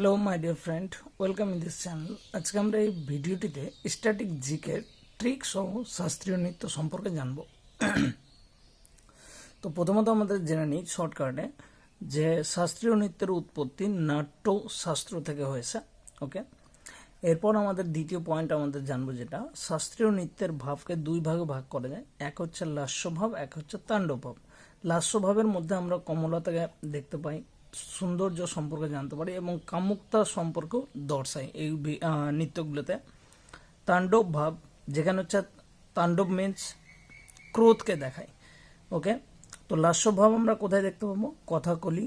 Hello my dear friend welcome in this channel আজকে আমরা এই ভিডিওটিতে স্ট্যাটিক জিকের ট্রিক সহ শাস্ত্রীয় নৃত্য সম্পর্কে জানব। তো প্রথমত আমাদের জেনে নিই শর্টকাটে যে শাস্ত্রীয় নৃত্যের উৎপত্তি নাট্য শাস্ত্র থেকে হয়েছে ওকে এরপর আমাদের দ্বিতীয় পয়েন্ট আমাদের জানব যেটা, শাস্ত্রীয় নৃত্যের ভাবকে দুই ভাগে ভাগ করা যায়। এক হচ্ছে লাস্য ভাব এক হচ্ছে তাণ্ডব ভাব লাস্য ভাবের মধ্যে আমরা কমলতাকে দেখতে পাই। সৌন্দর্য সম্পর্কে জানতে পারি এবং কামুকতা সম্পর্কেও দর্শায় এই নৃত্যগুলোতে। তাণ্ডব ভাব, যেখানে হচ্ছে তাণ্ডব মিন্স ক্রোধকে দেখায় ওকে তো লাস্য ভাব আমরা কোথায় দেখতে পাবো? কথাকলি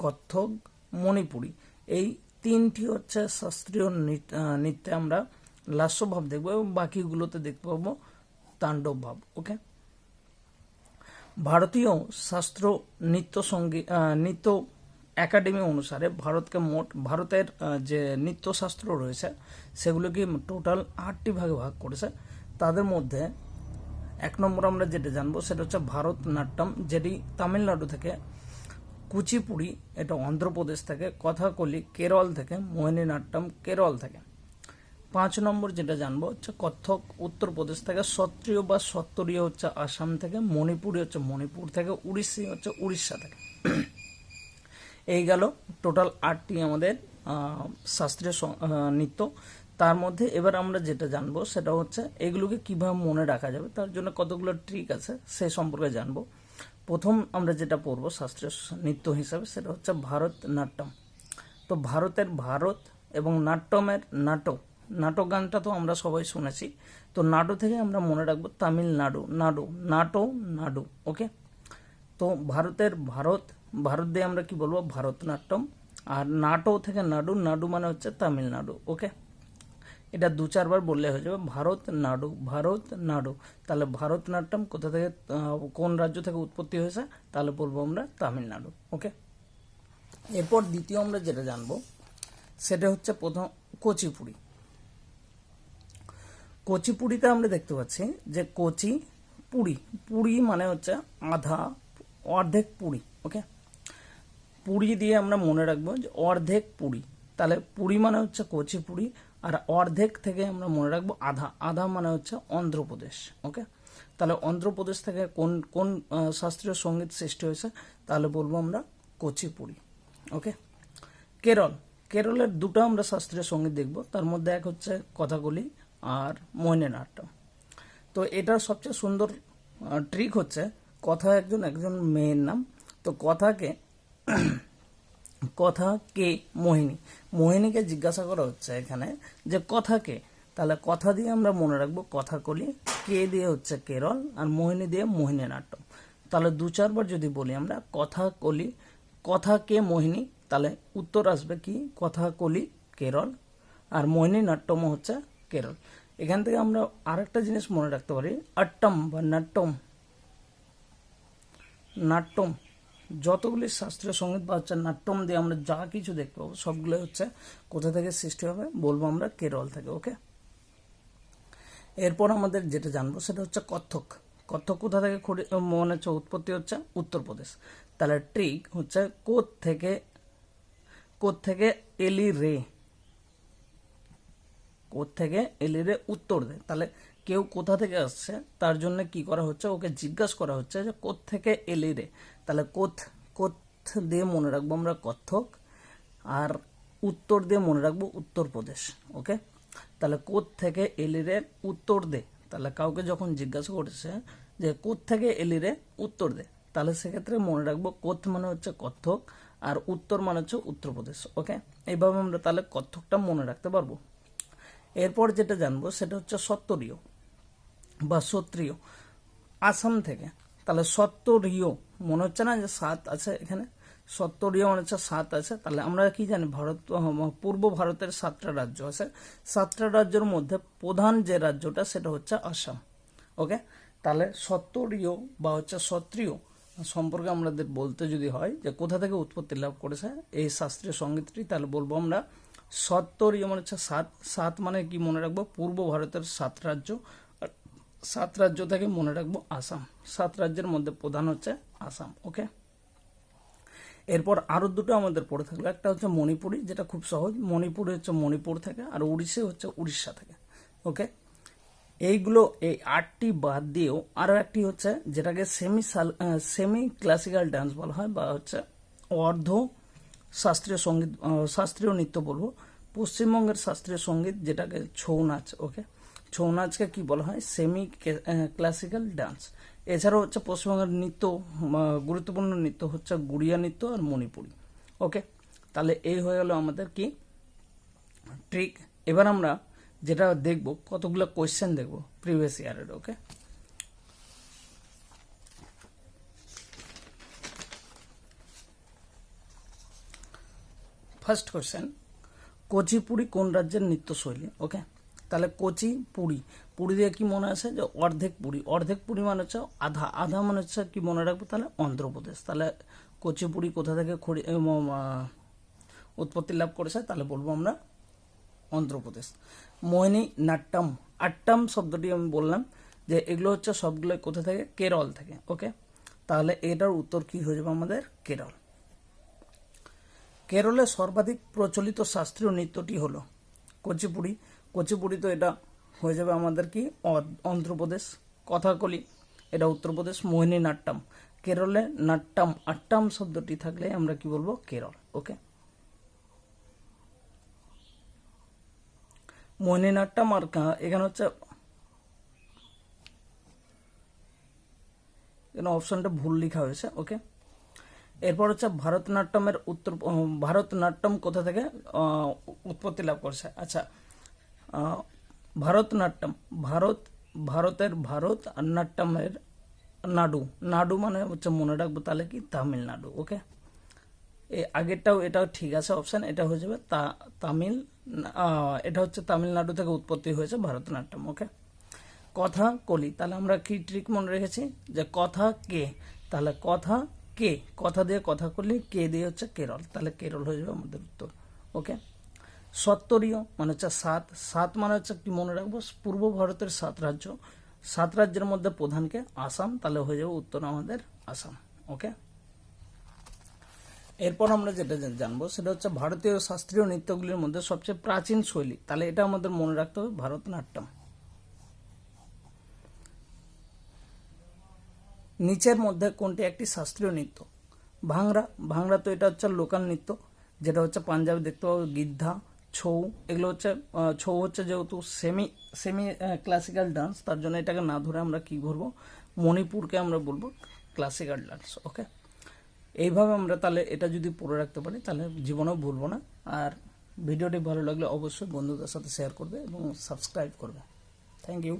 কত্থক মণিপুরি। এই তিনটি হচ্ছে শাস্ত্রীয় নৃত্য আমরা লাস্য ভাব দেখব এবং বাকিগুলোতে দেখতে পাবো তাণ্ডব ভাব ওকে ভারতীয় শাস্ত্র নৃত্য সংগীত নৃত্য একাডেমি অনুসারে ভারতকে মোট, ভারতের যে নৃত্যশাস্ত্র রয়েছে, সেগুলোকে টোটাল আটটি ভাগে ভাগ করেছে। তাদের মধ্যে এক নম্বর আমরা যেটা জানব, সেটা হচ্ছে ভারতনাট্যম, যেটি তামিলনাড়ু থেকে কুচিপুড়ি, এটা অন্ধ্রপ্রদেশ থেকে, কথাকলি, কেরল থেকে, মোহিনীনাট্যম, কেরল থেকে। পাঁচ নম্বর যেটা জানব, হচ্ছে কত্থক, উত্তরপ্রদেশ থেকে সত্রিয় বা সত্তরীয় হচ্ছে আসাম থেকে, মণিপুরি হচ্ছে মণিপুর থেকে, উড়িষ্যি হচ্ছে উড়িষ্যা থেকে। এই গেল টোটাল আটটি আমাদের শাস্ত্রীয় নৃত্য। তার মধ্যে এবার আমরা যেটা জানব সেটা হচ্ছে এগুলোকে কীভাবে মনে রাখা যাবে, তার জন্য কতগুলো ট্রিক আছে সে সম্পর্কে জানব। প্রথম আমরা যেটা পড়ব শাস্ত্রীয় নৃত্য হিসাবে সেটা হচ্ছে ভারতনাট্যম। তো ভারতের ভারত এবং নাট্যমের নাটক নাটক গানটা তো আমরা সবাই শুনেছি, তো নাডু থেকে আমরা মনে রাখব তামিলনাড়ু, নাডু, নাটো, নাডু ওকে তো ভারতের ভারত ভারত দিয়ে আমরা কি বলব? ভারতনাট্যম। আর নাটো থেকে নাডু নাডু মানে হচ্ছে তামিলনাড়ু, ওকে? এটা দু চারবার বললে হয়ে যাবে ভারত নাড়ু ভারত নাড়ু তাহলে ভারতনাট্যম কোথা থেকে কোন রাজ্য থেকে উৎপত্তি হয়েছে? তাহলে বলব আমরা তামিলনাড়ু, ওকে? এরপর দ্বিতীয় আমরা যেটা জানব, সেটা হচ্ছে প্রথম কুচিপুড়ি। কচিপুড়িতে আমরা দেখতে পাচ্ছি যে কচি পুরি পুরি মানে হচ্ছে আধা, অর্ধেক পুরি ওকে? পুরি দিয়ে আমরা মনে রাখব যে অর্ধেক পুরি। তাহলে পুরি মানে হচ্ছে কচি পুরি, আর অর্ধেক থেকে আমরা মনে রাখব আধা। আধা মানে হচ্ছে অন্ধ্রপ্রদেশ, ওকে? তাহলে অন্ধ্রপ্রদেশ থেকে কোন কোন শাস্ত্রীয় সংগীত সৃষ্টি হয়েছে? তাহলে বলব আমরা কচিপুড়ি ওকে? কেরল। কেরলের দুটো আমরা শাস্ত্রীয় সংগীত দেখব। তার মধ্যে এক হচ্ছে কথাকলি আর মোহিনীনাট্যম তো এটার সবচেয়ে সুন্দর ট্রিক হচ্ছে, কথা একজন একজন মেয়ের নাম। তো কথাকে কথা কে মোহিনী? মোহিনীকে জিজ্ঞাসা করা হচ্ছে এখানে যে কথা কে? তাহলে কথা দিয়ে আমরা মনে রাখব কথা কলি, কে দিয়ে হচ্ছে কেরল আর মোহিনী দিয়ে মোহিনী নাট্যম। তাহলে দু চারবার যদি বলি আমরা, কথা কলি, কথা কে মোহিনী? তাহলে উত্তর আসবে কি? কথা কলি, কেরল আর মোহিনী নাট্যম হচ্ছে কেরল। এখান থেকে আমরা আরেকটা জিনিস মনে রাখতে পারি, আট্টম বা নাট্যম। নাট্যম। যতগুলি শাস্ত্রীয় সংগীত বা হচ্ছে নাট্যম দিয়ে আমরা যা কিছু দেখতে পাবো সবগুলো হচ্ছে কোথা থেকে সৃষ্টি হবে বলব আমরা কেরল থেকে, ওকে? এরপর আমাদের যেটা জানব সেটা হচ্ছে কত্থক কত্থক কোথা থেকে মনে হচ্ছে উৎপত্তি হচ্ছে উত্তরপ্রদেশ। তাহলে ট্রিক হচ্ছে কোথ থেকে কোথ থেকে এলি রে? কোথ থেকে এলি রে উত্তর দে। তাহলে কেউ কোথা থেকে আসছে, তার জন্য কি করা হচ্ছে, ওকে জিজ্ঞাসা করা হচ্ছে যে কোথ থেকে এলি রে। তাহলে কোথ কোথ দিয়ে মনে রাখব আমরা কত্থক, আর উত্তর দিয়ে মনে রাখব উত্তরপ্রদেশ, ওকে? তাহলে কোথ থেকে এলি রে উত্তর দে। তাহলে কাউকে যখন জিজ্ঞাসা করছে যে কোথ থেকে এলি রে উত্তর দে, তাহলে সেক্ষেত্রে মনে রাখব কোথ মানে হচ্ছে কত্থক, আর উত্তর মানে হচ্ছে উত্তরপ্রদেশ, ওকে? এইভাবে আমরা তাহলে কত্থকটা মনে রাখতে পারব। এরপর যেটা জানব সেটা হচ্ছে সত্তরীয়। বা সত্রিয়, আসাম থেকে। তাহলে সত্তরীয়, মনে হচ্ছে না যে সাত আছে এখানে? সত্তরীয় মানে হচ্ছে সাত আছে। তাহলে আমরা কি জানি? ভারত পূর্ব ভারতের সাতটা রাজ্য আছে। সাতটা রাজ্যের মধ্যে প্রধান যে রাজ্যটা, সেটা হচ্ছে আসাম। ওকে তাহলে সত্তরীয় বা হচ্ছে সত্রিয় সম্পর্কে আমাদের বলতে যদি হয়, যে কোথা থেকে উৎপত্তি লাভ করেছে এই শাস্ত্রীয় সঙ্গীতটি, তাহলে বলব আমরা সত্তরীয় মানে হচ্ছে সাত। সাত মানে কি মনে রাখব? পূর্ব ভারতের সাত রাজ্য। সাত রাজ্য থেকে মনে রাখব আসাম। সাত রাজ্যের মধ্যে প্রধান হচ্ছে আসাম, ওকে? এরপর আরও দুটো আমাদের পড়ে থাকল। একটা হচ্ছে মণিপুরি, যেটা খুব সহজ। মণিপুরি হচ্ছে মণিপুর থেকে আর উড়িষ্যা হচ্ছে উড়িষ্যা থেকে, ওকে? এইগুলো, এই আটটি বাদ দিয়েও আরও একটি হচ্ছে যেটাকে সেমি সেমি ক্লাসিক্যাল ডান্স বলা হয় বা হচ্ছে অর্ধ শাস্ত্রীয় সংগীত শাস্ত্রীয় নৃত্য বলব। পশ্চিমবঙ্গের শাস্ত্রীয় সংগীত যেটাকে ছৌ নাচ, ওকে? ছৌ নাচকে কি বলা হয়? সেমি ক্লাসিক্যাল ডান্স এছাড়াও হচ্ছে পশ্চিমবঙ্গের নৃত্য গুরুত্বপূর্ণ নৃত্য হচ্ছে গুড়িয়া নৃত্য আর মণিপুরি। ওকে তাহলে এই হয়ে গেল আমাদের কি? ট্রিক এবার আমরা যেটা দেখব, কতগুলো কোয়েশ্চেন দেখব প্রিভিয়াস ইয়ারের ওকে ফার্স্ট কোয়েশ্চেন কোচিপুরি কোন রাজ্যের নৃত্যশৈলী? ওকে তাহলে কোচি পুরী। পুরী দিয়ে কি মনে আছে যে অর্ধেক পুরী? অর্ধেক পুরী মানে হচ্ছে আধা। আধা মানে হচ্ছে কি মনে রাখব তাহলে অন্ধ্রপ্রদেশ। তাহলে কোচিপুরি কোথা থেকে খড়ি উৎপত্তি লাভ করেছে তাহলে বলব আমরা অন্ধ্রপ্রদেশ। মোহিনী নাট্যম। আট্টাম শব্দটি আমি বললাম যে এগুলো হচ্ছে সবগুলো কোথা থেকে? কেরল থেকে ওকে তাহলে এটার উত্তর কি হয়ে যাবে আমাদের? কেরল। কেরলে সর্বাধিক প্রচলিত শাস্ত্রীয় নৃত্যটি হলো কুচিপুড়ি কুচিপুড়ি তো এটা হয়ে যাবে আমাদের কি অন্ধ্রপ্রদেশ। কথাকলি এটা উত্তরপ্রদেশ, মোহিনী নাট্যম। কেরলে নাট্যম, আট্টাম শব্দটি থাকলে আমরা কি বলব? কেরল, ওকে? মোহিনীনাট্যম আর এখানে হচ্ছে এখানে অপশনটা ভুল লেখা হয়েছে, ওকে? এরপর হচ্ছে ভারতনাট্যমের উত্তর ভারতনাট্যম কোথা থেকে উৎপত্তি লাভ করছে? আচ্ছা ভারতনাট্যম, ভারত, ভারতের ভারত আর নাট্যমের নাডু। নাডু মানে হচ্ছে মনে রাখব তাহলে কি তামিলনাড়ু ওকে এই আগেরটাও এটাও ঠিক আছে অপশান এটা হয়ে যাবে তা, তামিল এটা হচ্ছে তামিলনাড়ু থেকে উৎপত্তি হয়েছে ভারতনাট্যম ওকে কথা কলি, তাহলে আমরা কি ট্রিক মনে রেখেছি? যে কথা কে, তাহলে কথা কে, কথা দিয়ে কথা কলি, কে দিয়ে হচ্ছে কেরল, তাহলে কেরল হয়ে যাবে আমাদের উত্তর ওকে সত্তরীয় মানে হচ্ছে সাত সাত মানে হচ্ছে কি মনে রাখব, পূর্ব ভারতের সাত রাজ্য। সাত রাজ্যের মধ্যে প্রধানকে আসাম, তাহলে হয়ে যাবে উত্তর আমাদের আসাম, ওকে? এরপর আমরা যেটা জানব, সেটা হচ্ছে ভারতীয় শাস্ত্রীয় নৃত্যগুলির মধ্যে সবচেয়ে প্রাচীন শৈলী, তাহলে এটা আমাদের মনে রাখতে হবে, ভারতনাট্যম। নিচের মধ্যে কোনটি একটি শাস্ত্রীয় নৃত্য? ভাংরা ভাংরা তো এটা হচ্ছে লোকাল নৃত্য, যেটা হচ্ছে পাঞ্জাবে দেখতে পাবো, গিদ্ধা। ছৌ, এগুলো হচ্ছে ছৌ হচ্ছে যেহেতু সেমি সেমি ক্লাসিক্যাল ডান্স তার জন্য এটাকে না ধরে আমরা কি করব মণিপুরকে আমরা বলব ক্লাসিক্যাল ডান্স ওকে এইভাবে আমরা তাহলে এটা যদি পড়ে রাখতে পারি, তাহলে জীবনেও ভুলবো না। আর ভিডিওটি ভালো লাগলে অবশ্যই বন্ধুদের সাথে শেয়ার করবে এবং সাবস্ক্রাইব করবে। Thank you